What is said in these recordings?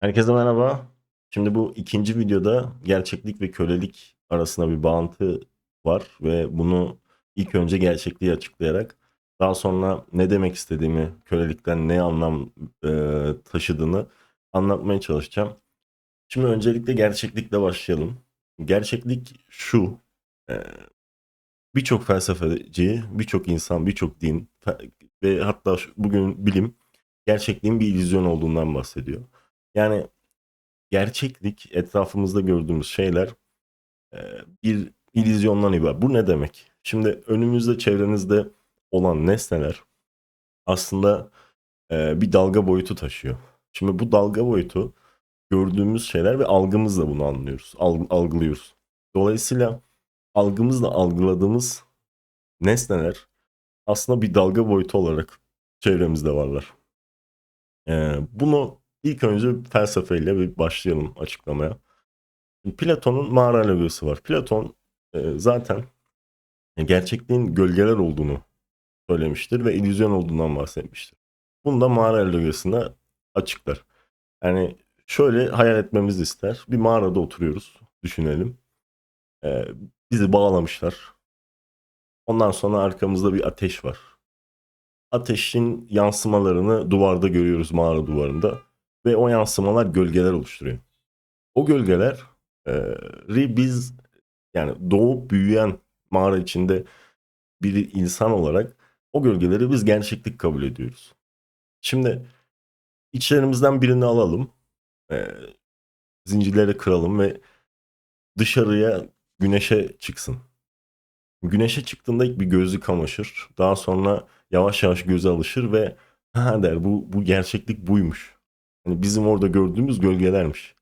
Herkese merhaba. Şimdi bu ikinci videoda gerçeklik ve kölelik arasında bir bağıntı var ve bunu ilk önce gerçekliği açıklayarak daha sonra ne demek istediğimi, kölelikten ne anlam e, taşıdığını anlatmaya çalışacağım. Şimdi öncelikle gerçeklikle başlayalım. Gerçeklik şu. e, birçok felsefeci, birçok insan, birçok din ve hatta bugün bilim gerçekliğin bir illüzyon olduğundan bahsediyor. Yani gerçeklik etrafımızda gördüğümüz şeyler bir illüzyondan ibaret. Bu ne demek? Şimdi önümüzde çevrenizde olan nesneler aslında bir dalga boyutu taşıyor. Şimdi bu dalga boyutu gördüğümüz şeyler ve algımızla bunu anlıyoruz, alg- algılıyoruz. Dolayısıyla algımızla algıladığımız nesneler aslında bir dalga boyutu olarak çevremizde varlar. Ee, bunu ilk önce felsefeyle bir başlayalım açıklamaya. Platon'un mağara algısı var. Platon e, zaten gerçekliğin gölgeler olduğunu söylemiştir ve illüzyon olduğundan bahsetmiştir. Bunu da mağara algısında açıklar. Yani şöyle hayal etmemizi ister. Bir mağarada oturuyoruz. Düşünelim. Ee, bizi bağlamışlar. Ondan sonra arkamızda bir ateş var. Ateşin yansımalarını duvarda görüyoruz mağara duvarında. Ve o yansımalar gölgeler oluşturuyor. O gölgeler e, biz yani doğup büyüyen mağara içinde bir insan olarak o gölgeleri biz gerçeklik kabul ediyoruz. Şimdi içlerimizden birini alalım. E, zincirleri kıralım ve dışarıya güneşe çıksın. Güneşe çıktığında ilk bir gözü kamaşır. Daha sonra yavaş yavaş göze alışır ve ha der bu, bu gerçeklik buymuş. Hani bizim orada gördüğümüz gölgelermiş.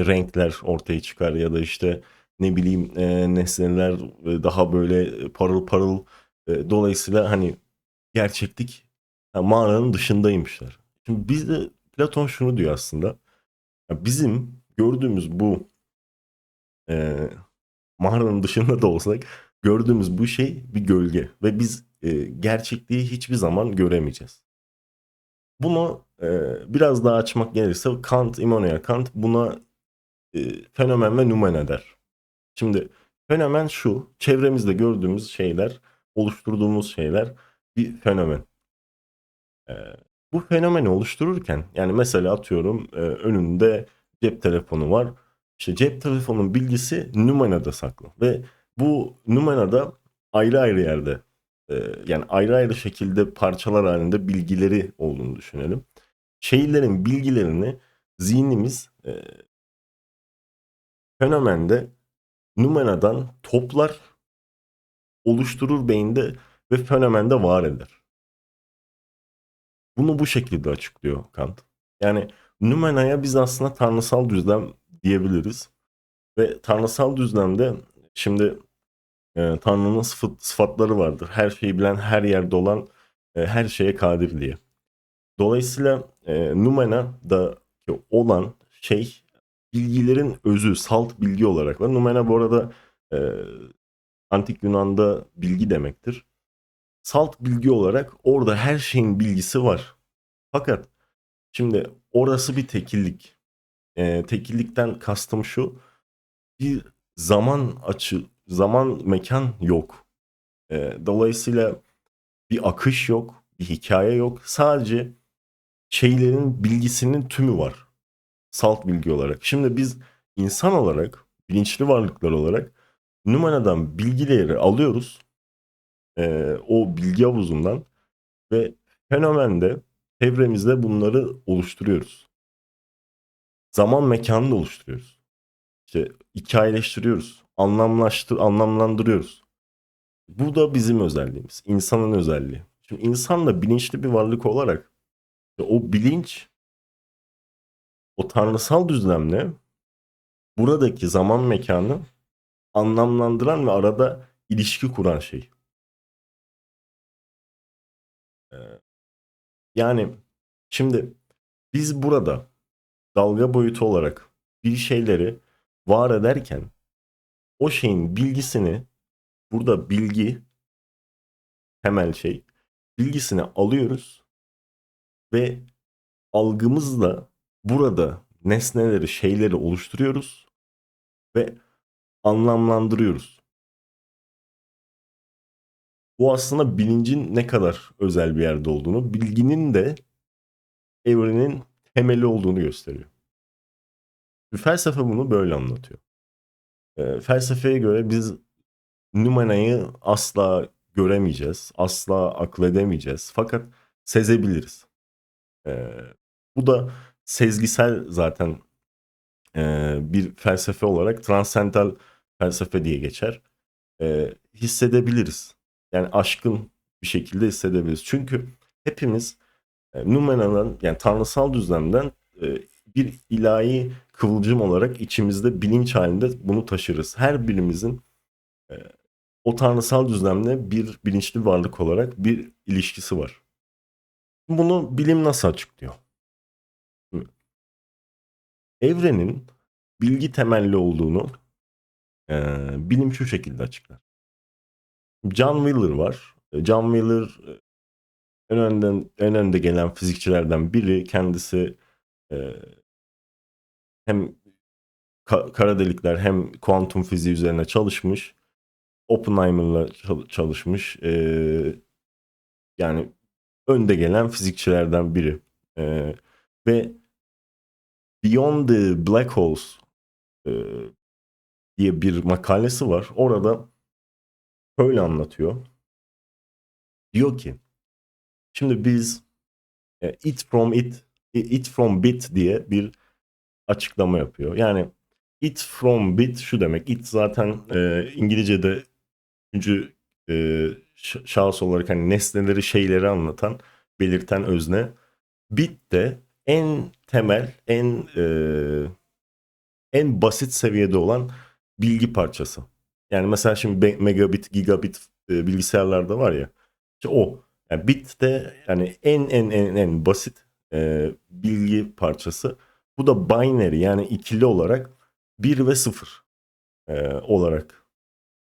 Renkler ortaya çıkar ya da işte ne bileyim e, nesneler e, daha böyle parıl parıl. E, dolayısıyla hani gerçeklik ha, mağaranın dışındaymışlar. Şimdi biz de Platon şunu diyor aslında. Ya bizim gördüğümüz bu e, mağaranın dışında da olsak gördüğümüz bu şey bir gölge ve biz e, gerçekliği hiçbir zaman göremeyeceğiz. Bunu e, biraz daha açmak gerekirse Kant, Immanuel Kant buna e, fenomen ve numen der. Şimdi fenomen şu, çevremizde gördüğümüz şeyler, oluşturduğumuz şeyler bir fenomen. E, bu fenomeni oluştururken yani mesela atıyorum e, önünde cep telefonu var. İşte cep telefonunun bilgisi numarada saklı ve bu numarada ayrı ayrı yerde yani ayrı ayrı şekilde parçalar halinde bilgileri olduğunu düşünelim. Şeylerin bilgilerini zihnimiz e, fenomende numaradan toplar, oluşturur beyinde ve fenomende var eder. Bunu bu şekilde açıklıyor Kant. Yani numenaya biz aslında tanrısal düzlem diyebiliriz. Ve tanrısal düzlemde şimdi e, Tanrı'nın sıfat, sıfatları vardır. Her şeyi bilen, her yerde olan, e, her şeye kadir diye. Dolayısıyla e, Numena'da olan şey bilgilerin özü, salt bilgi olarak var. Numena bu arada e, antik Yunan'da bilgi demektir. Salt bilgi olarak orada her şeyin bilgisi var. Fakat şimdi orası bir tekillik. E, tekillikten kastım şu. Bir zaman açı, zaman mekan yok. E, dolayısıyla bir akış yok, bir hikaye yok. Sadece şeylerin bilgisinin tümü var. Salt bilgi olarak. Şimdi biz insan olarak, bilinçli varlıklar olarak numaradan bilgileri alıyoruz. e, o bilgi havuzundan ve fenomende çevremizde bunları oluşturuyoruz. Zaman mekanını oluşturuyoruz. İşte hikayeleştiriyoruz. Anlamlaştır, anlamlandırıyoruz. Bu da bizim özelliğimiz. insanın özelliği. Şimdi insan da bilinçli bir varlık olarak o bilinç o tanrısal düzlemle buradaki zaman mekanı anlamlandıran ve arada ilişki kuran şey. Ee, yani şimdi biz burada dalga boyutu olarak bir şeyleri var ederken o şeyin bilgisini burada bilgi temel şey bilgisini alıyoruz ve algımızla burada nesneleri, şeyleri oluşturuyoruz ve anlamlandırıyoruz. Bu aslında bilincin ne kadar özel bir yerde olduğunu, bilginin de evrenin temeli olduğunu gösteriyor. Felsefe bunu böyle anlatıyor. Felsefeye göre biz numarayı asla göremeyeceğiz, asla akıl edemeyeceğiz. Fakat sezebiliriz. E, bu da sezgisel zaten e, bir felsefe olarak transental felsefe diye geçer. E, hissedebiliriz. Yani aşkın bir şekilde hissedebiliriz. Çünkü hepimiz e, Numena'dan yani tanrısal düzlemden e, bir ilahi kıvılcım olarak içimizde bilinç halinde bunu taşırız. Her birimizin e, o tanrısal düzlemle bir bilinçli varlık olarak bir ilişkisi var. Bunu bilim nasıl açıklıyor? Evrenin bilgi temelli olduğunu e, bilim şu şekilde açıklar. John Wheeler var. John Wheeler e, en önden en önde gelen fizikçilerden biri. Kendisi e, hem ka- kara delikler hem kuantum fiziği üzerine çalışmış. Oppenheimer'la çalışmış. E, yani önde gelen fizikçilerden biri. E, ve Beyond the Black Holes e, diye bir makalesi var. Orada böyle anlatıyor. Diyor ki şimdi biz e, it from it it from bit diye bir açıklama yapıyor. Yani it from bit şu demek. It zaten e, İngilizce'de üçüncü e, şahıs olarak hani nesneleri şeyleri anlatan belirten özne. Bit de en temel en e, en basit seviyede olan bilgi parçası. Yani mesela şimdi megabit, gigabit e, bilgisayarlarda var ya. İşte o. Yani bit de yani en en en en basit e, bilgi parçası. Bu da binary yani ikili olarak 1 ve 0 e, olarak.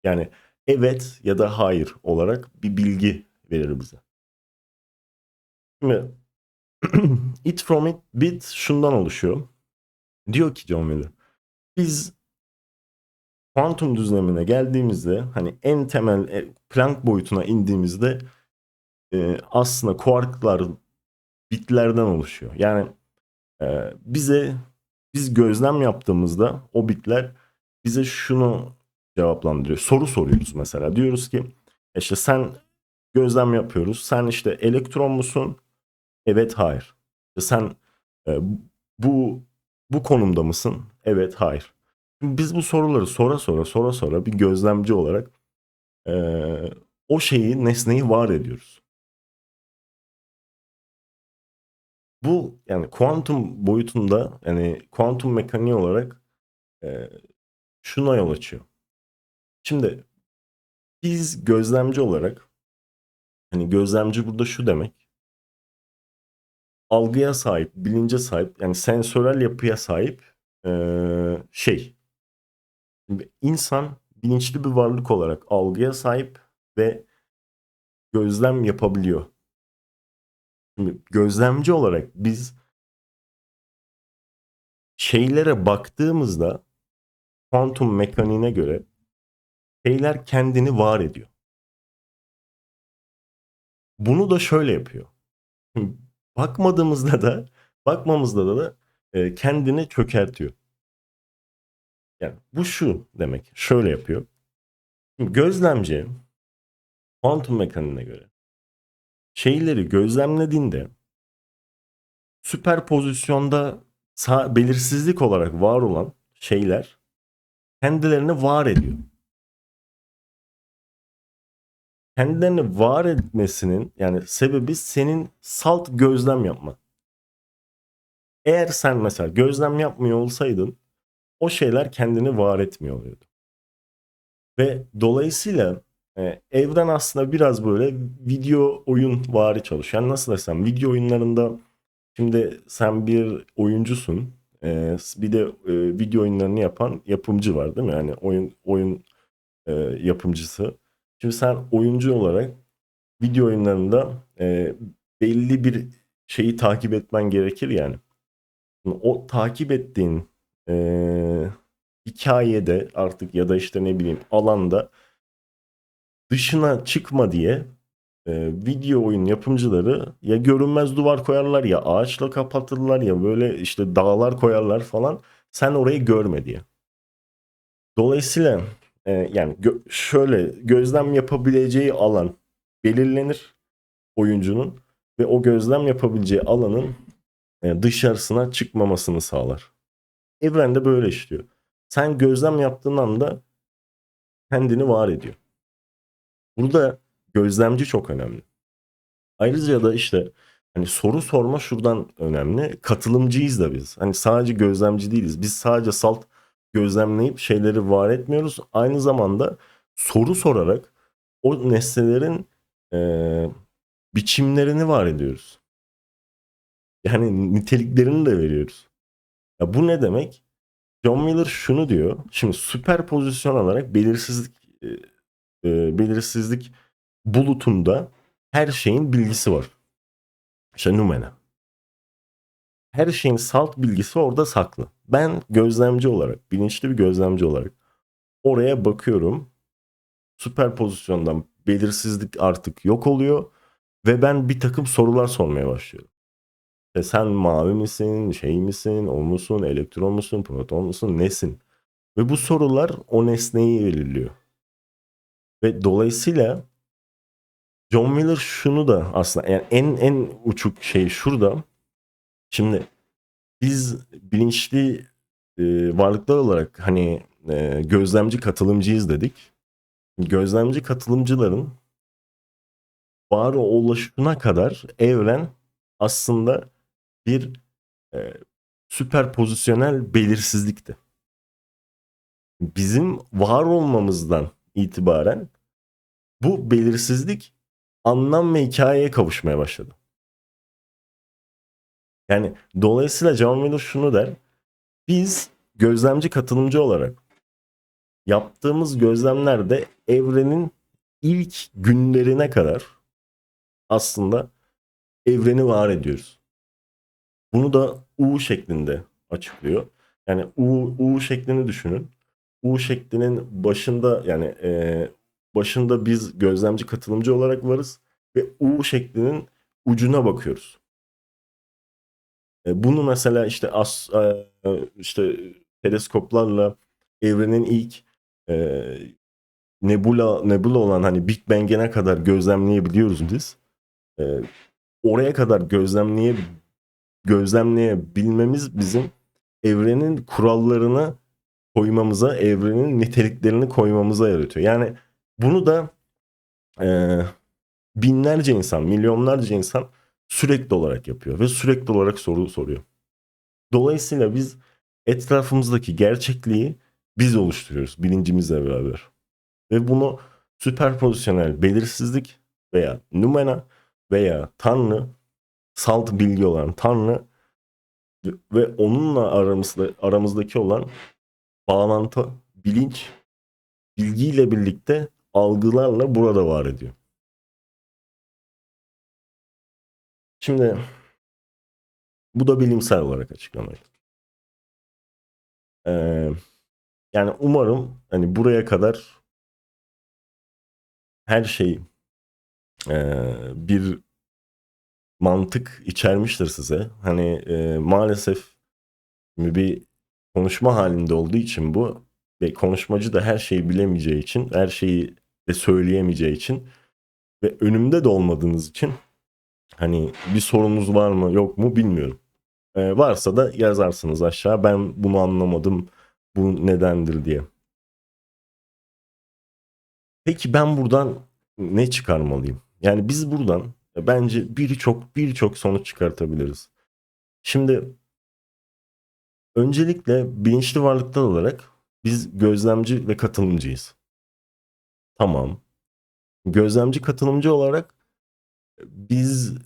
Yani evet ya da hayır olarak bir bilgi verir bize. Şimdi it from it bit şundan oluşuyor. Diyor ki John Wheeler. Biz kuantum düzlemine geldiğimizde hani en temel e, Planck boyutuna indiğimizde e, aslında kuarklar bitlerden oluşuyor. Yani bize biz gözlem yaptığımızda o bitler bize şunu cevaplandırıyor. Soru soruyoruz mesela. Diyoruz ki işte sen gözlem yapıyoruz. Sen işte elektron musun? Evet, hayır. Sen e, bu bu konumda mısın? Evet, hayır. Biz bu soruları sora sora sora sora bir gözlemci olarak e, o şeyi nesneyi var ediyoruz. Bu yani kuantum boyutunda yani kuantum mekaniği olarak e, şuna yol açıyor. Şimdi biz gözlemci olarak hani gözlemci burada şu demek algıya sahip, bilince sahip yani sensörel yapıya sahip e, şey. İnsan bilinçli bir varlık olarak algıya sahip ve gözlem yapabiliyor. Gözlemci olarak biz şeylere baktığımızda kuantum mekaniğine göre şeyler kendini var ediyor. Bunu da şöyle yapıyor. Bakmadığımızda da bakmamızda da, da e, kendini çökertiyor. Yani bu şu demek. Şöyle yapıyor. Gözlemci kuantum mekaniğine göre şeyleri gözlemlediğinde süperpozisyonda belirsizlik olarak var olan şeyler kendilerini var ediyor. Kendilerini var etmesinin yani sebebi senin salt gözlem yapman. Eğer sen mesela gözlem yapmıyor olsaydın o şeyler kendini var etmiyor oluyordu. Ve dolayısıyla e, evren aslında biraz böyle video oyun vari çalışıyor. Yani nasıl desem video oyunlarında şimdi sen bir oyuncusun. E, bir de e, video oyunlarını yapan yapımcı var değil mi? Yani oyun oyun e, yapımcısı. Şimdi sen oyuncu olarak video oyunlarında e, belli bir şeyi takip etmen gerekir yani. O takip ettiğin eee, hikayede artık ya da işte ne bileyim alanda dışına çıkma diye e, video oyun yapımcıları ya görünmez duvar koyarlar ya ağaçla kapatırlar ya böyle işte dağlar koyarlar falan sen orayı görme diye. Dolayısıyla e, yani gö- şöyle gözlem yapabileceği alan belirlenir oyuncunun ve o gözlem yapabileceği alanın e, dışarısına çıkmamasını sağlar. Evrende böyle işliyor. Sen gözlem yaptığın anda kendini var ediyor. Burada gözlemci çok önemli. Ayrıca da işte hani soru sorma şuradan önemli. Katılımcıyız da biz. Hani sadece gözlemci değiliz. Biz sadece salt gözlemleyip şeyleri var etmiyoruz. Aynı zamanda soru sorarak o nesnelerin eee, biçimlerini var ediyoruz. Yani niteliklerini de veriyoruz. Ya bu ne demek? John Miller şunu diyor. Şimdi süper pozisyon alarak belirsizlik e, e, belirsizlik bulutunda her şeyin bilgisi var. İşte numene. Her şeyin salt bilgisi orada saklı. Ben gözlemci olarak, bilinçli bir gözlemci olarak oraya bakıyorum. Süper pozisyondan belirsizlik artık yok oluyor ve ben bir takım sorular sormaya başlıyorum. E sen mavi misin, şey misin, o musun, elektron musun, proton musun, nesin? Ve bu sorular o nesneyi belirliyor. Ve dolayısıyla John Miller şunu da aslında yani en en uçuk şey şurada. Şimdi biz bilinçli e, varlıklar olarak hani e, gözlemci katılımcıyız dedik. Gözlemci katılımcıların var oluşuna kadar evren aslında bir e, süper pozisyonel belirsizlikti. Bizim var olmamızdan itibaren bu belirsizlik anlam ve hikayeye kavuşmaya başladı. Yani dolayısıyla John Miller şunu der. Biz gözlemci katılımcı olarak yaptığımız gözlemlerde evrenin ilk günlerine kadar aslında evreni var ediyoruz. Bunu da U şeklinde açıklıyor. Yani U, U şeklini düşünün. U şeklinin başında yani e, başında biz gözlemci katılımcı olarak varız ve U şeklinin ucuna bakıyoruz. E, bunu mesela işte as, e, işte teleskoplarla evrenin ilk e, nebula nebula olan hani Big Bang'e kadar gözlemleyebiliyoruz biz. E, oraya kadar gözlemleye gözlemleyebilmemiz bizim evrenin kurallarını koymamıza, evrenin niteliklerini koymamıza yaratıyor. Yani bunu da e, binlerce insan, milyonlarca insan sürekli olarak yapıyor ve sürekli olarak soru soruyor. Dolayısıyla biz etrafımızdaki gerçekliği biz oluşturuyoruz bilincimizle beraber. Ve bunu süperpozisyonel belirsizlik veya numena veya tanrı salt bilgi olan tanrı ve onunla aramızda, aramızdaki olan bağlantı, bilinç, bilgiyle birlikte algılarla burada var ediyor. Şimdi bu da bilimsel olarak açıklanıyor. Ee, yani umarım hani buraya kadar her şey e, bir mantık içermiştir size. Hani e, maalesef bir konuşma halinde olduğu için bu ve konuşmacı da her şeyi bilemeyeceği için, her şeyi de söyleyemeyeceği için ve önümde de olmadığınız için hani bir sorunuz var mı yok mu bilmiyorum. Ee, varsa da yazarsınız aşağı ben bunu anlamadım bu nedendir diye. Peki ben buradan ne çıkarmalıyım? Yani biz buradan bence birçok birçok sonuç çıkartabiliriz. Şimdi öncelikle bilinçli varlıklar olarak biz gözlemci ve katılımcıyız. Tamam. Gözlemci katılımcı olarak biz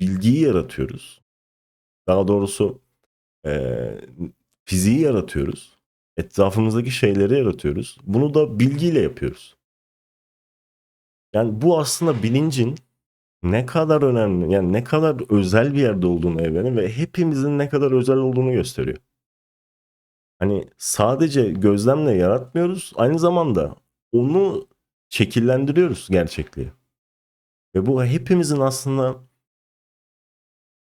bilgiyi yaratıyoruz. Daha doğrusu e, fiziği yaratıyoruz. Etrafımızdaki şeyleri yaratıyoruz. Bunu da bilgiyle yapıyoruz. Yani bu aslında bilincin ne kadar önemli yani ne kadar özel bir yerde olduğunu evrenin ve hepimizin ne kadar özel olduğunu gösteriyor. Hani sadece gözlemle yaratmıyoruz aynı zamanda onu şekillendiriyoruz gerçekliği. Ve bu hepimizin aslında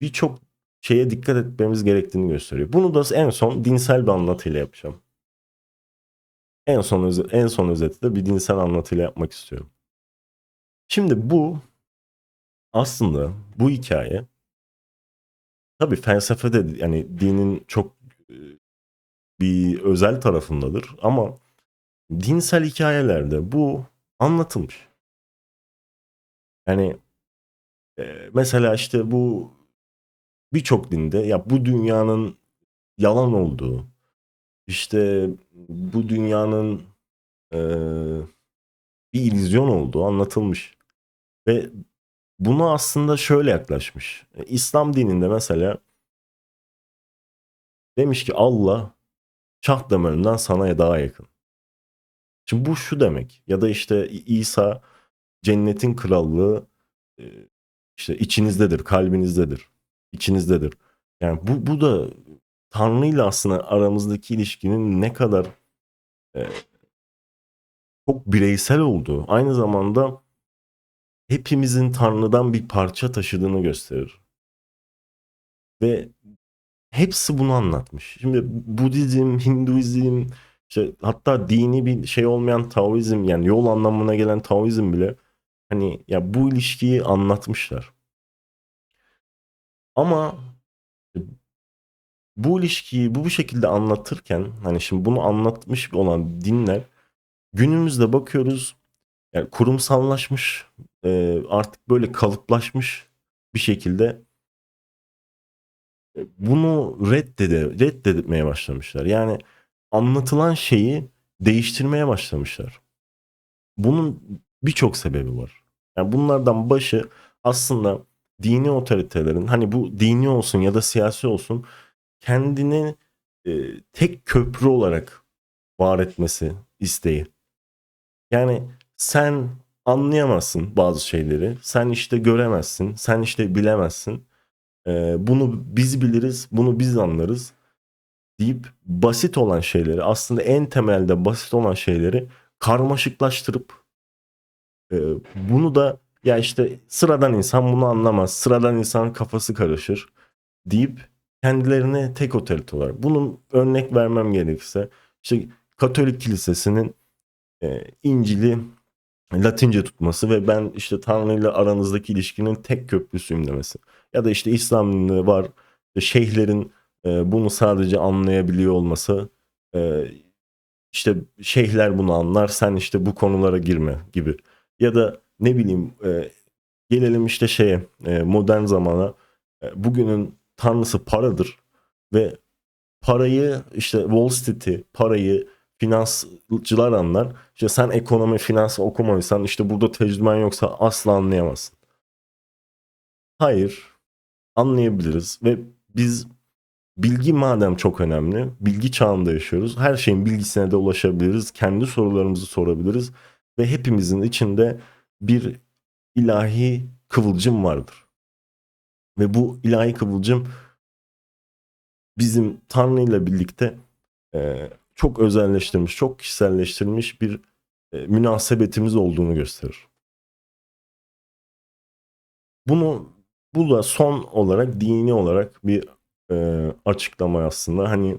birçok şeye dikkat etmemiz gerektiğini gösteriyor. Bunu da en son dinsel bir anlatıyla yapacağım. En son en son özeti de bir dinsel anlatıyla yapmak istiyorum. Şimdi bu aslında bu hikaye tabii felsefede yani dinin çok bir özel tarafındadır ama dinsel hikayelerde bu anlatılmış. Yani e, mesela işte bu birçok dinde ya bu dünyanın yalan olduğu, işte bu dünyanın e, bir illüzyon olduğu anlatılmış. Ve buna aslında şöyle yaklaşmış. E, İslam dininde mesela demiş ki Allah şah damarından sana daha yakın. Şimdi bu şu demek ya da işte İsa cennetin krallığı e, işte içinizdedir, kalbinizdedir, içinizdedir. Yani bu, bu da Tanrı ile aslında aramızdaki ilişkinin ne kadar e, çok bireysel olduğu, aynı zamanda hepimizin Tanrı'dan bir parça taşıdığını gösterir. Ve hepsi bunu anlatmış. Şimdi Budizm, Hinduizm, işte hatta dini bir şey olmayan Taoizm yani yol anlamına gelen Taoizm bile hani ya bu ilişkiyi anlatmışlar. Ama bu ilişkiyi bu bu şekilde anlatırken hani şimdi bunu anlatmış olan dinler günümüzde bakıyoruz yani kurumsallaşmış artık böyle kalıplaşmış bir şekilde bunu reddede, reddetmeye başlamışlar. Yani anlatılan şeyi değiştirmeye başlamışlar. Bunun birçok sebebi var. Yani bunlardan başı aslında dini otoritelerin hani bu dini olsun ya da siyasi olsun kendini e, tek köprü olarak var etmesi isteği. Yani sen anlayamazsın bazı şeyleri. Sen işte göremezsin. Sen işte bilemezsin. E, bunu biz biliriz. Bunu biz anlarız. Deyip basit olan şeyleri aslında en temelde basit olan şeyleri karmaşıklaştırıp e, bunu da ya işte sıradan insan bunu anlamaz. Sıradan insan kafası karışır deyip kendilerine tek otorite olarak. Bunun örnek vermem gerekirse işte Katolik Kilisesi'nin e, İncil'i Latince tutması ve ben işte Tanrı ile aranızdaki ilişkinin tek köprüsüyüm demesi. Ya da işte İslam dininde var şeyhlerin e, bunu sadece anlayabiliyor olması e, işte şeyhler bunu anlar sen işte bu konulara girme gibi. Ya da ne bileyim e, gelelim işte şeye modern zamana bugünün tanrısı paradır ve parayı işte Wall Street'i parayı finansçılar anlar. İşte sen ekonomi finans okumadıysan işte burada tecrüben yoksa asla anlayamazsın. Hayır anlayabiliriz ve biz bilgi madem çok önemli bilgi çağında yaşıyoruz. Her şeyin bilgisine de ulaşabiliriz. Kendi sorularımızı sorabiliriz ve hepimizin içinde bir ilahi kıvılcım vardır. Ve bu ilahi kıvılcım bizim Tanrı ile birlikte e, çok özelleştirilmiş, çok kişiselleştirilmiş bir e, münasebetimiz olduğunu gösterir. Bunu bu da son olarak dini olarak bir e, açıklama aslında hani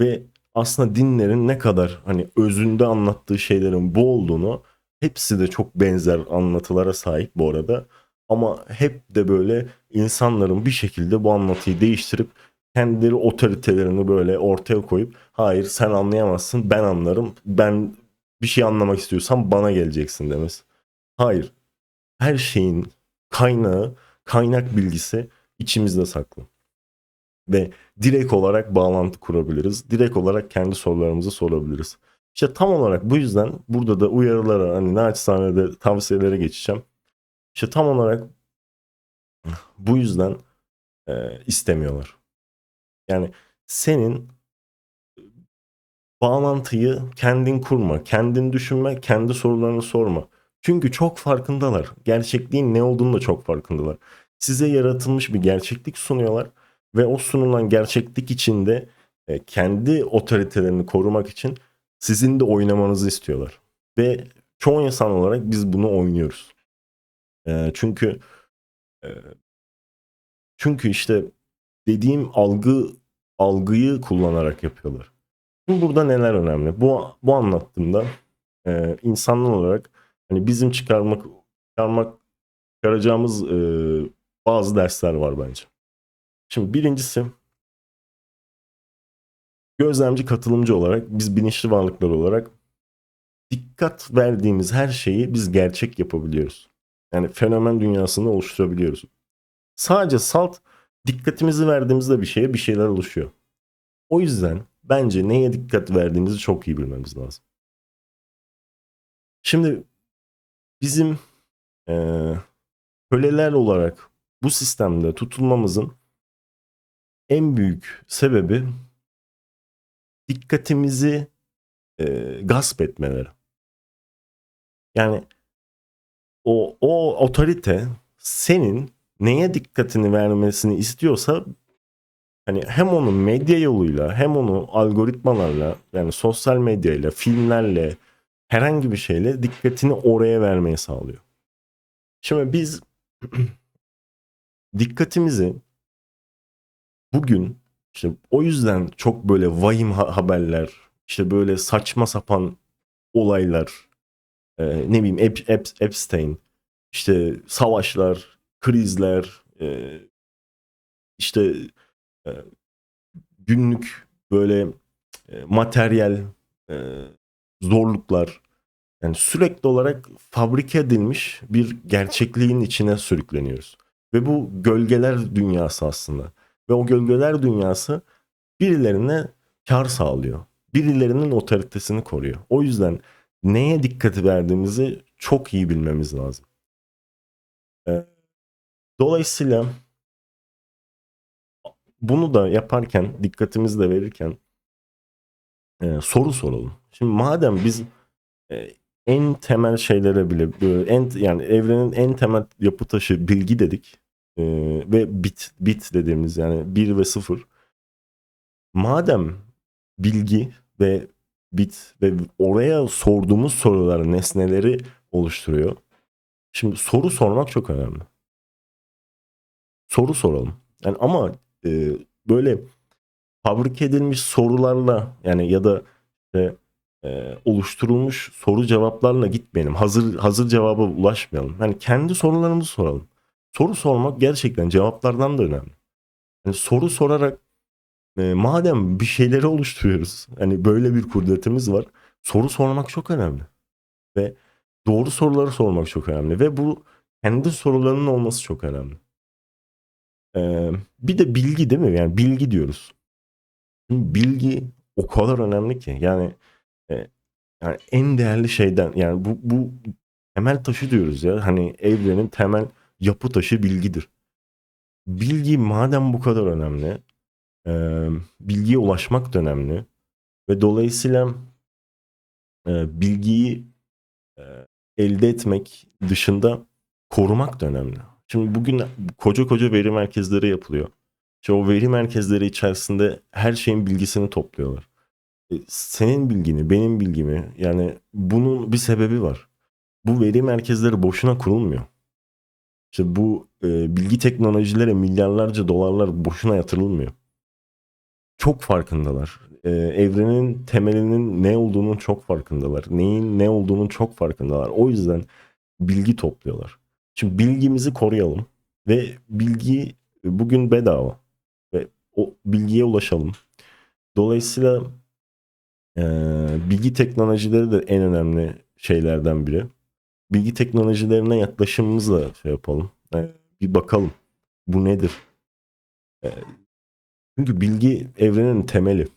ve aslında dinlerin ne kadar hani özünde anlattığı şeylerin bu olduğunu hepsi de çok benzer anlatılara sahip bu arada ama hep de böyle insanların bir şekilde bu anlatıyı değiştirip kendileri otoritelerini böyle ortaya koyup hayır sen anlayamazsın ben anlarım ben bir şey anlamak istiyorsam bana geleceksin demesi. Hayır her şeyin kaynağı kaynak bilgisi içimizde saklı. Ve direkt olarak bağlantı kurabiliriz. Direkt olarak kendi sorularımızı sorabiliriz. İşte tam olarak bu yüzden burada da uyarılara hani naçizane de tavsiyelere geçeceğim. İşte tam olarak bu yüzden e, istemiyorlar. Yani senin bağlantıyı kendin kurma, kendin düşünme, kendi sorularını sorma. Çünkü çok farkındalar. Gerçekliğin ne olduğunu da çok farkındalar. Size yaratılmış bir gerçeklik sunuyorlar ve o sunulan gerçeklik içinde e, kendi otoritelerini korumak için sizin de oynamanızı istiyorlar. Ve çoğu insan olarak biz bunu oynuyoruz. E, çünkü e, çünkü işte dediğim algı algıyı kullanarak yapıyorlar. Şimdi burada neler önemli? Bu bu anlattığımda e, insanlar olarak hani bizim çıkarmak çıkarmak çıkaracağımız e, bazı dersler var bence. Şimdi birincisi gözlemci katılımcı olarak biz bilinçli varlıklar olarak dikkat verdiğimiz her şeyi biz gerçek yapabiliyoruz. Yani fenomen dünyasını oluşturabiliyoruz. Sadece salt dikkatimizi verdiğimizde bir şeye bir şeyler oluşuyor. O yüzden bence neye dikkat verdiğimizi çok iyi bilmemiz lazım. Şimdi bizim eee köleler olarak bu sistemde tutulmamızın en büyük sebebi dikkatimizi eee, gasp etmeleri. Yani o, o otorite senin neye dikkatini vermesini istiyorsa hani hem onu medya yoluyla hem onu algoritmalarla yani sosyal medyayla, filmlerle herhangi bir şeyle dikkatini oraya vermeyi sağlıyor. Şimdi biz dikkatimizi bugün işte o yüzden çok böyle vahim ha- haberler, işte böyle saçma sapan olaylar, e, ne bileyim Ep- Ep- Epstein, işte savaşlar, krizler, e, işte e, günlük böyle e, materyal e, zorluklar yani sürekli olarak fabrike edilmiş bir gerçekliğin içine sürükleniyoruz. Ve bu gölgeler dünyası aslında. Ve o gölgeler dünyası birilerine kar sağlıyor. Birilerinin otoritesini koruyor. O yüzden neye dikkat verdiğimizi çok iyi bilmemiz lazım. Ee, Dolayısıyla bunu da yaparken, dikkatimizi de verirken e, soru soralım. Şimdi madem biz e, en temel şeylere bile en yani evrenin en temel yapı taşı bilgi dedik e, ve bit bit dediğimiz yani 1 ve 0 madem bilgi ve bit ve oraya sorduğumuz sorular nesneleri oluşturuyor. Şimdi soru sormak çok önemli. Soru soralım. Yani ama e, böyle fabrike edilmiş sorularla yani ya da işte, e, oluşturulmuş soru cevaplarla gitmeyelim. Hazır hazır cevaba ulaşmayalım. Yani kendi sorularımızı soralım. Soru sormak gerçekten cevaplardan da önemli. Yani soru sorarak e, madem bir şeyleri oluşturuyoruz. Hani böyle bir kudretimiz var. Soru sormak çok önemli. Ve doğru soruları sormak çok önemli. Ve bu kendi sorularının olması çok önemli. Ee, bir de bilgi değil mi? Yani bilgi diyoruz. Şimdi bilgi o kadar önemli ki. Yani e, yani en değerli şeyden yani bu bu temel taşı diyoruz ya. Hani evrenin temel yapı taşı bilgidir. Bilgi madem bu kadar önemli, e, bilgiye ulaşmak da önemli ve dolayısıyla e, bilgiyi e, elde etmek dışında korumak da önemli. Şimdi bugün koca koca veri merkezleri yapılıyor. İşte o veri merkezleri içerisinde her şeyin bilgisini topluyorlar. E, Senin bilgini, benim bilgimi yani bunun bir sebebi var. Bu veri merkezleri boşuna kurulmuyor. İşte bu e, bilgi teknolojilere milyarlarca dolarlar boşuna yatırılmıyor. Çok farkındalar. E, evrenin temelinin ne olduğunun çok farkındalar. Neyin ne olduğunun çok farkındalar. O yüzden bilgi topluyorlar. Şimdi bilgimizi koruyalım ve bilgi bugün bedava ve o bilgiye ulaşalım. Dolayısıyla e, bilgi teknolojileri de en önemli şeylerden biri. Bilgi teknolojilerine yaklaşımımızla şey yapalım. E, bir bakalım bu nedir? E, çünkü bilgi evrenin temeli.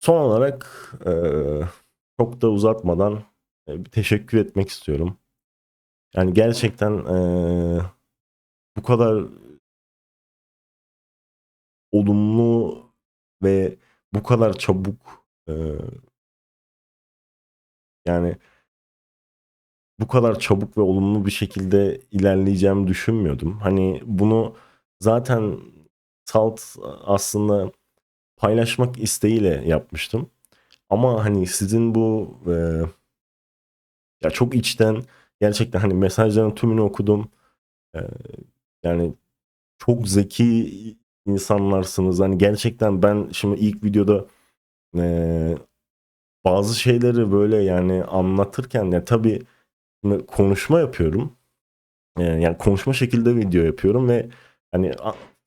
Son olarak e, çok da uzatmadan e, bir teşekkür etmek istiyorum. Yani gerçekten e, bu kadar olumlu ve bu kadar çabuk e, yani bu kadar çabuk ve olumlu bir şekilde ilerleyeceğimi düşünmüyordum. Hani bunu zaten salt aslında paylaşmak isteğiyle yapmıştım. Ama hani sizin bu e, ya çok içten gerçekten hani mesajların tümünü okudum. E, yani çok zeki insanlarsınız. Hani gerçekten ben şimdi ilk videoda e, bazı şeyleri böyle yani anlatırken ya tabii şimdi konuşma yapıyorum. Yani konuşma şekilde video yapıyorum ve hani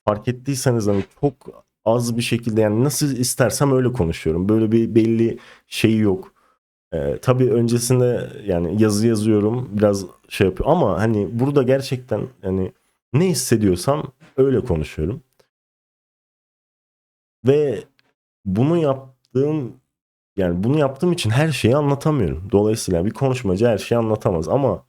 fark ettiyseniz hani çok az bir şekilde yani nasıl istersem öyle konuşuyorum. Böyle bir belli şey yok. Ee, tabii öncesinde yani yazı yazıyorum biraz şey yapıyor ama hani burada gerçekten yani ne hissediyorsam öyle konuşuyorum. Ve bunu yaptığım yani bunu yaptığım için her şeyi anlatamıyorum. Dolayısıyla bir konuşmacı her şeyi anlatamaz ama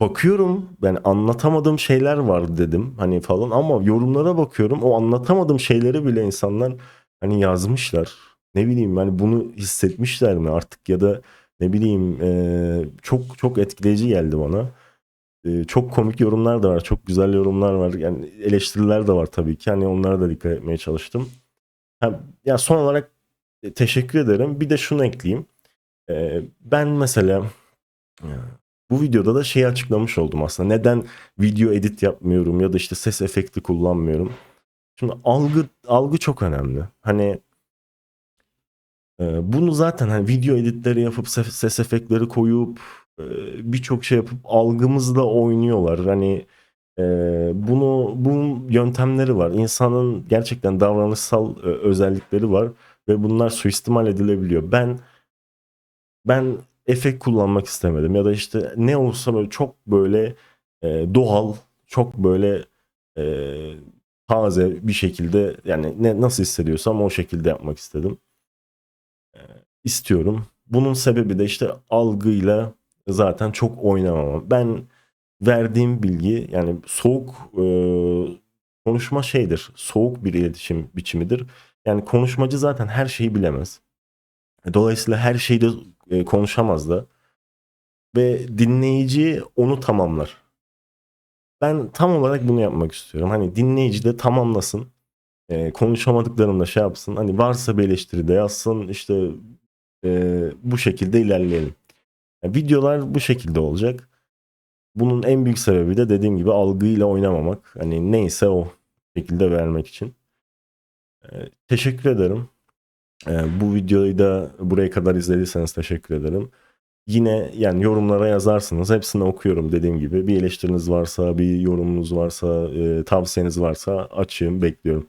bakıyorum yani anlatamadığım şeyler var dedim hani falan ama yorumlara bakıyorum o anlatamadığım şeyleri bile insanlar hani yazmışlar. Ne bileyim yani bunu hissetmişler mi artık ya da ne bileyim eee, çok çok etkileyici geldi bana. Eee, çok komik yorumlar da var, çok güzel yorumlar var. Yani eleştiriler de var tabii ki. Hani onlara da dikkat etmeye çalıştım. Ha, ya son olarak e, teşekkür ederim. Bir de şunu ekleyeyim. Eee, ben mesela e, bu videoda da şeyi açıklamış oldum aslında. Neden video edit yapmıyorum ya da işte ses efekti kullanmıyorum. Şimdi algı algı çok önemli. Hani e, bunu zaten hani video editleri yapıp ses, efektleri koyup e, birçok şey yapıp algımızla oynuyorlar. Hani e, bunu bunun yöntemleri var. İnsanın gerçekten davranışsal e, özellikleri var ve bunlar suistimal edilebiliyor. Ben ben efekt kullanmak istemedim ya da işte ne olsa böyle çok böyle doğal, çok böyle taze bir şekilde yani ne nasıl hissediyorsam o şekilde yapmak istedim. İstiyorum. Bunun sebebi de işte algıyla zaten çok oynamamam. Ben verdiğim bilgi yani soğuk e, konuşma şeydir. Soğuk bir iletişim biçimidir. Yani konuşmacı zaten her şeyi bilemez. Dolayısıyla her şeyi de e, konuşamaz da. Ve dinleyici onu tamamlar. Ben tam olarak bunu yapmak istiyorum. Hani dinleyici de tamamlasın. E, konuşamadıklarımda şey yapsın. Hani varsa bir eleştiri de yazsın. İşte e, bu şekilde ilerleyelim. Yani videolar bu şekilde olacak. Bunun en büyük sebebi de dediğim gibi algıyla oynamamak. Hani neyse o şekilde vermek için. E, teşekkür ederim. E, bu videoyu da buraya kadar izlediyseniz teşekkür ederim. Yine yani yorumlara yazarsınız. Hepsini okuyorum dediğim gibi. Bir eleştiriniz varsa, bir yorumunuz varsa, e, tavsiyeniz varsa açığım, bekliyorum.